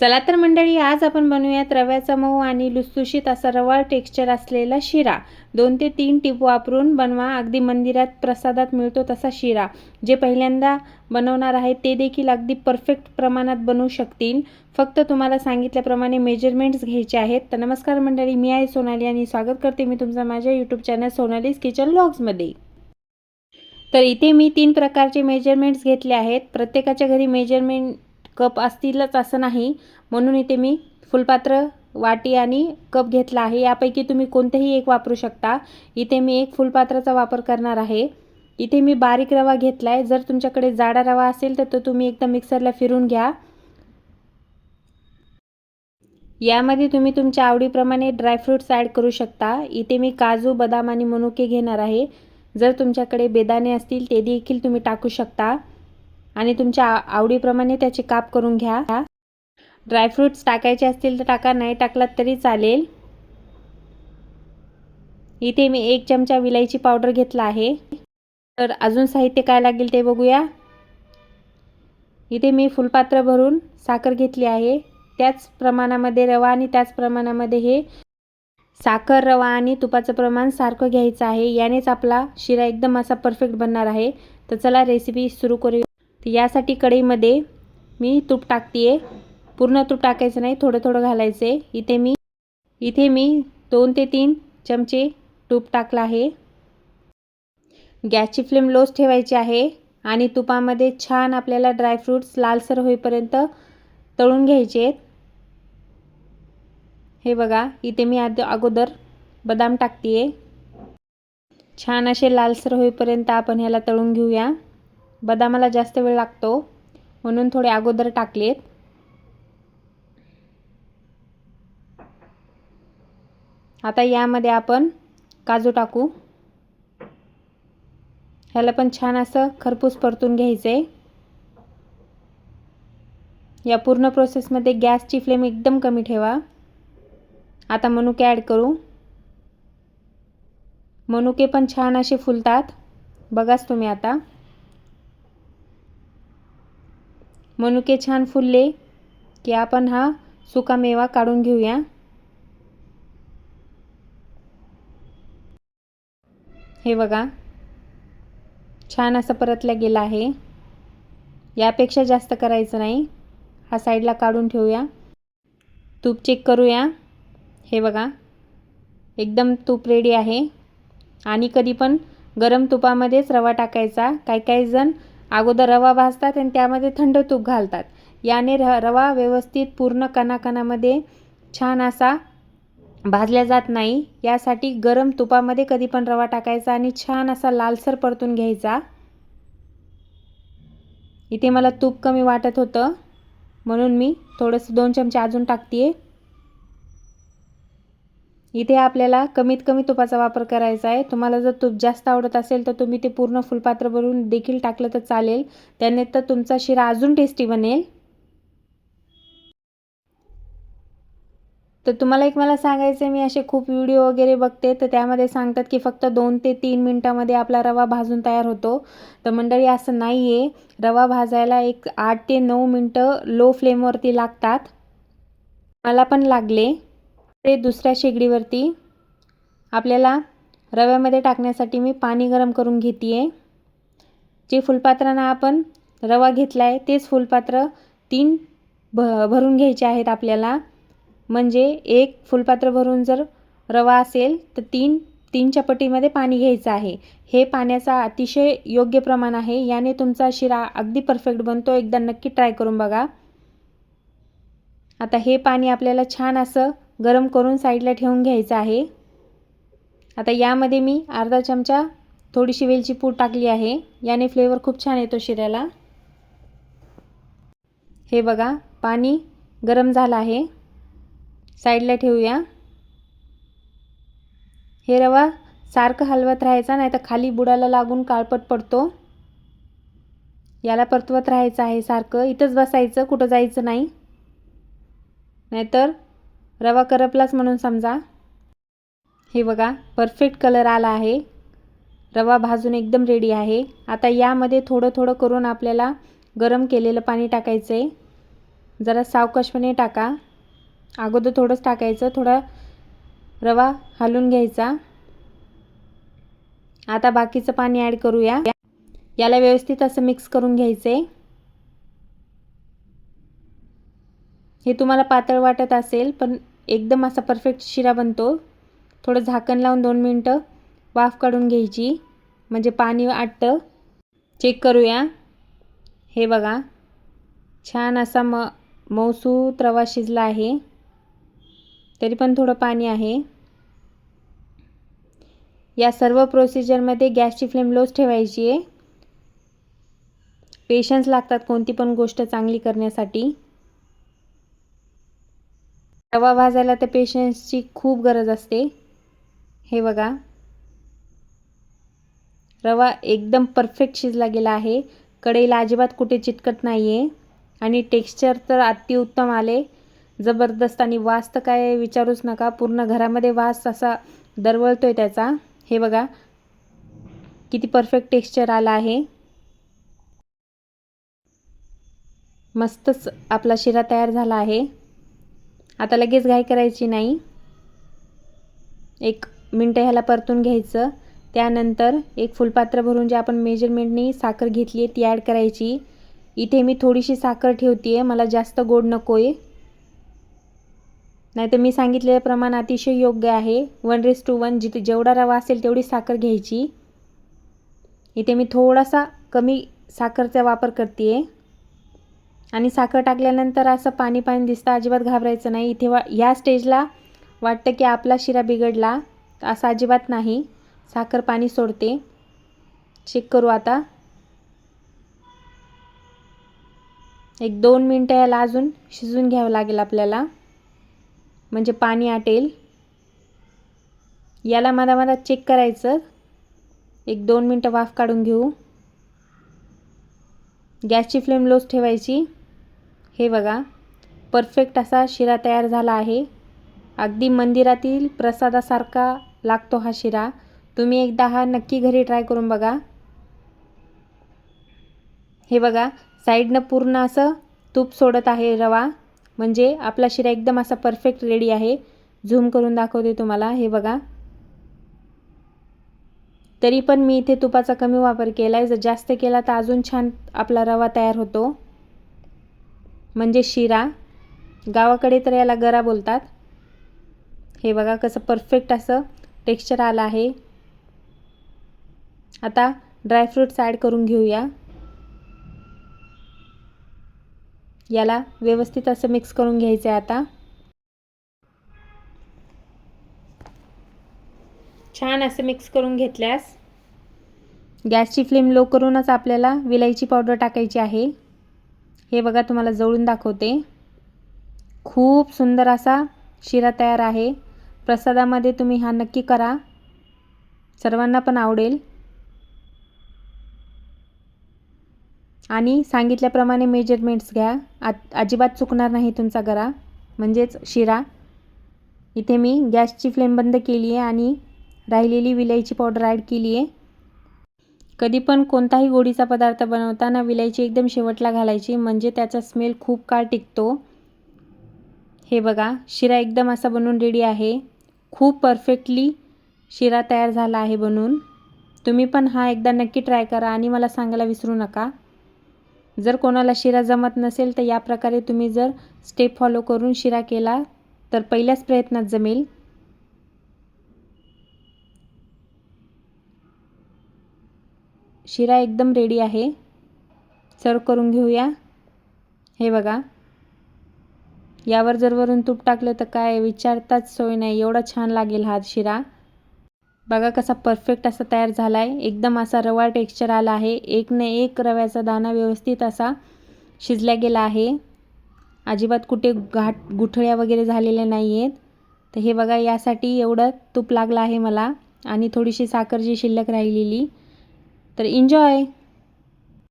चला तर मंडळी आज आपण बनवूयात रव्याचा मऊ आणि लुसलुशीत असा रवाळ टेक्स्चर असलेला शिरा. दोन ते तीन टीप वापरून बनवा. अगदी मंदिरात प्रसादात मिळतो तसा शिरा. जे पहिल्यांदा बनवणार आहे ते देखील अगदी परफेक्ट प्रमाणात बनवू शकतील. फक्त तुम्हाला सांगितल्याप्रमाणे मेजरमेंट्स घ्यायचे आहेत. तर नमस्कार मंडळी मी आहे सोनाली आणि स्वागत करते मी तुमचं माझ्या यूट्यूब चॅनल सोनालीज किचन ब्लॉग्समध्ये तर इथे मी तीन प्रकारचे मेजरमेंट्स घेतले आहेत. प्रत्येकाच्या घरी मेजरमेंट कप असतीलच असं नाही. म्हणून इथे मी फुलपात्र वाटी आणि कप घेतला आहे. यापैकी तुम्ही कोणतेही एक वापरू शकता. इथे मी एक फुलपात्राचा वापर करणार आहे. इथे मी बारीक रवा घेतला आहे जर तुमच्याकडे जाडा रवा असेल तर तो तुम्ही एकदा मिक्सरला फिरून घ्या. यामध्ये तुम्ही तुमच्या आवडीप्रमाणे ड्रायफ्रूट्स ॲड करू शकता. इथे मी काजू बदाम आणि मनुके घेणार आहे. जर तुमच्याकडे बेदाणे असतील ते देखील तुम्ही टाकू शकता. आणि तुमच्या आवडीप्रमाणे त्याचे काप करून घ्या. ड्रायफ्रूट्स टाकायचे असतील तर टाका नाही टाकलात तरी चालेल. इथे मी एक चमचा विलायची पावडर घेतला आहे. तर अजून साहित्य काय लागेल ते बघूया. इथे मी फुलपात्र भरून साखर घेतली आहे. त्याच प्रमाणामध्ये रवा आणि त्याच प्रमाणामध्ये हे साखर रवा आणि तुपाचं प्रमाण सारखं घ्यायचं आहे. यानेच आपला शिरा एकदम असा परफेक्ट बनणार आहे. तर चला रेसिपी सुरू करूया. तर यासाठी कढईमध्ये मी तूप टाकते आहे पूर्ण तूप टाकायचं नाही थोडं थोडं घालायचं आहे इथे मी इथे मी दोन ते तीन चमचे तूप टाकलं आहे. गॅसची फ्लेम लोच ठेवायची आहे आणि तुपामध्ये छान आपल्याला ड्रायफ्रूट्स लालसर होईपर्यंत तळून घ्यायचे आहेत. हे बघा इथे मी आद अगोदर बदाम टाकते आहे छान असे लालसर होईपर्यंत आपण ह्याला तळून घेऊया. बदामाला जास्त वेळ लागतो म्हणून थोडे अगोदर टाकलेत. आता यामध्ये आपण काजू टाकू. ह्याला पण छान असं खरपूस परतून घ्यायचं. आहे या पूर्ण प्रोसेसमध्ये गॅसची फ्लेम एकदम कमी ठेवा. आता मनुके ॲड करू. मनुके पण छान असे फुलतात. बघाच तुम्ही आता. मनुके छान फुलले की आपण हा सुका मेवा काढून घेऊया. हे बघा. छान असं परतला गेला आहे. यापेक्षा जास्त करायचं नाही. हा साईडला काढून ठेवूया. तूप चेक करूया. हे बघा. एकदम तूप रेडी आहे. आणि कधी पण गरम तुपामध्येच रवा टाकायचा. काही काही जण अगोदर रवा भाजतात आणि त्यामध्ये थंड तूप घालतात. याने र रवा व्यवस्थित पूर्ण कणाकणामध्ये छान असा भाजल्या जात नाही. यासाठी गरम तुपामध्ये कधी पण रवा टाकायचा आणि छान असा लालसर परतून घ्यायचा. इथे मला तूप कमी वाटत होतं. म्हणून मी थोडंसं दोन चमचे अजून टाकते आहे इथे आपल्याला कमीत कमी तुपाचा वापर करायचा आहे. तुम्हाला जर तूप जास्त आवडत असेल तर तुम्ही ते पूर्ण फुलपात्र भरून देखील टाकलं तर चालेल. त्याने तर तुमचा शिरा अजून टेस्टी बनेल. तर तुम्हाला एक मला सांगायचं आहे मी असे खूप व्हिडिओ वगैरे बघते तर त्यामध्ये सांगतात की फक्त दोन ते तीन मिनटामध्ये आपला रवा भाजून तयार होतो. तर मंडळी असं नाही आहे रवा भाजायला एक आठ ते नऊ मिनटं लो फ्लेमवरती लागतात. मला पण लागले. ते दुसऱ्या शेगडीवरती आपल्याला रव्यामध्ये टाकण्यासाठी मी पाणी गरम करून घेते आहे जे फुलपात्रांना आपण रवा घेतला आहे तेच फुलपात्र तीन भ भरून घ्यायचे आहेत आपल्याला. म्हणजे एक फुलपात्र भरून जर रवा असेल तर तीन तीनच्या पटीमध्ये पाणी घ्यायचं आहे. हे पाण्याचा अतिशय योग्य प्रमाण आहे. याने तुमचा शिरा अगदी परफेक्ट बनतो. एकदा नक्की ट्राय करून बघा. आता हे पाणी आपल्याला छान असं गरम करून साईडला ठेवून घ्यायचं आहे. आता यामध्ये मी अर्धा चमचा थोडीशी वेलची पूड टाकली आहे. याने फ्लेवर खूप छान येतो शिऱ्याला. हे बघा पाणी गरम झालं आहे. साईडला ठेवूया. हे रवा सारखं हलवत राहायचा नाही तर खाली बुडाला लागून काळपट पडतो. याला परतवत राहायचं आहे सारखं. इथंच बसायचं कुठं जायचं नाही. नाहीतर रवा करपलाच म्हणून समजा. हे बघा परफेक्ट कलर आला आहे. रवा भाजून एकदम रेडी आहे. आता यामध्ये थोडं थोडं करून आपल्याला गरम केलेलं पाणी टाकायचं आहे जरा सावकाशपणे टाका. अगोदर थोडंच टाकायचं थोडा रवा हलून घ्यायचा. आता बाकीचं पाणी ॲड करूया. याला व्यवस्थित असं मिक्स करून घ्यायचं आहे हे तुम्हाला पातळ वाटत असेल पण एकदम असा परफेक्ट शिरा बनतो. थोडं झाकण लावून दोन मिनटं वाफ काढून घ्यायची. म्हणजे पाणी आटतं. चेक करूया. हे बघा. छान असा म मौसू रवा शिजला आहे. तरी पण थोडं पाणी आहे. या सर्व प्रोसिजरमध्ये गॅसची फ्लेम लोच ठेवायची आहे. पेशन्स लागतात कोणती पण गोष्ट चांगली करण्यासाठी. रवा भाजायला तर पेशन्सची खूप गरज असते. हे बघा. रवा एकदम परफेक्ट शिजला गेला आहे. कढईला अजिबात कुठे चिटकत नाही आहे आणि टेक्स्चर तर अतिउत्तम आले. जबरदस्त आणि वास तर काय विचारूच नका. पूर्ण घरामध्ये वास असा दरवळतो आहे त्याचा. हे बघा. किती परफेक्ट टेक्स्चर आला आहे. मस्तच आपला शिरा तयार झाला आहे. आता लगेच घाई करायची नाही. एक मिनटं ह्याला परतून घ्यायचं. त्यानंतर एक फुलपात्र भरून जे आपण मेजरमेंटनी साखर घेतली आहे ती ॲड करायची. इथे मी थोडीशी साखर ठेवते आहे मला जास्त गोड नको आहे नाहीतर मी सांगितलेलं प्रमाण अतिशय योग्य आहे. वन रेस टू वन जिथे जेवढा रवा असेल तेवढी साखर घ्यायची. इथे मी थोडासा कमी साखरचा वापर करते आहे आणि साखर टाकल्यानंतर असं पाणी पाणी दिसतं अजिबात घाबरायचं नाही. इथे वा ह्या स्टेजला वाटतं की आपला शिरा बिघडला. असं अजिबात नाही. साखर पाणी सोडते. चेक करू आता. एक दोन मिनटं याला अजून शिजून घ्यावं लागेल आपल्याला. म्हणजे पाणी आटेल. याला मधा मधा चेक करायचं. एक दोन मिनटं वाफ काढून घेऊ. गॅसची फ्लेम लोच ठेवायची. हे बघा परफेक्ट असा शिरा तयार झाला आहे. अगदी मंदिरातील प्रसादासारखा लागतो हा शिरा. तुम्ही एकदा हा नक्की घरी ट्राय करून बघा. हे बघा साईडनं पूर्ण असं तूप सोडत आहे रवा. म्हणजे आपला शिरा एकदम असा परफेक्ट रेडी आहे. झूम करून दाखवते तुम्हाला हे बघा. तरी पण मी इथे तुपाचा कमी वापर केला आहे जर जास्त केला तर अजून छान आपला रवा तयार होतो. म्हणजे शिरा. गावाकडे तर याला गरा बोलतात. हे बघा कसं परफेक्ट असं टेक्स्चर आलं आहे. आता ड्रायफ्रूट्स ॲड करून घेऊया. याला व्यवस्थित असं मिक्स करून घ्यायचं आहे आता. छान असं मिक्स करून घेतल्यास गॅसची फ्लेम लो करूनच आपल्याला विलायची पावडर टाकायची आहे. हे बघा तुम्हाला जवळून दाखवते. खूप सुंदर असा शिरा तयार आहे. प्रसादामध्ये तुम्ही हा नक्की करा. सर्वांना पण आवडेल. आणि सांगितल्याप्रमाणे मेजरमेंट्स घ्या. आ अजिबात चुकणार नाही तुमचा गरा. म्हणजेच शिरा. इथे मी गॅसची फ्लेम बंद केली आहे आणि राहिलेली विलायची पावडर ॲड केली आहे कधी पण कोणताही गोडीचा पदार्थ बनवताना विलायची एकदम शेवटला घालायची म्हणजे त्याचा स्मेल खूप काळ टिकतो. हे बघा शिरा एकदम असा बनून रेडी आहे. खूप परफेक्टली शिरा तयार झाला आहे बनून. तुम्ही पण हा एकदा नक्की ट्राय करा आणि मला सांगायला विसरू नका. जर कोणाला शिरा जमत नसेल तर या प्रकारे तुम्ही जर स्टेप फॉलो करून शिरा केला तर पहिल्याच प्रयत्नात जमेल. शिरा एकदम रेडी आहे. सर्व करून घेऊया. हे बघा. यावर जर वरून तूप टाकलं तर काय विचारताच सोय नाही. एवढा छान लागेल हा शिरा. बघा कसा परफेक्ट असा तयार झाला आहे एकदम असा रवा टेक्स्चर आला आहे. एक न एक रव्याचा दाणा व्यवस्थित असा शिजल्या गेला आहे. अजिबात कुठे घाट गुठळ्या वगैरे झालेल्या नाही आहेत तर हे बघा यासाठी एवढं तूप लागलं आहे मला. आणि थोडीशी साखर जी शिल्लक राहिलेली. तर एन्जॉय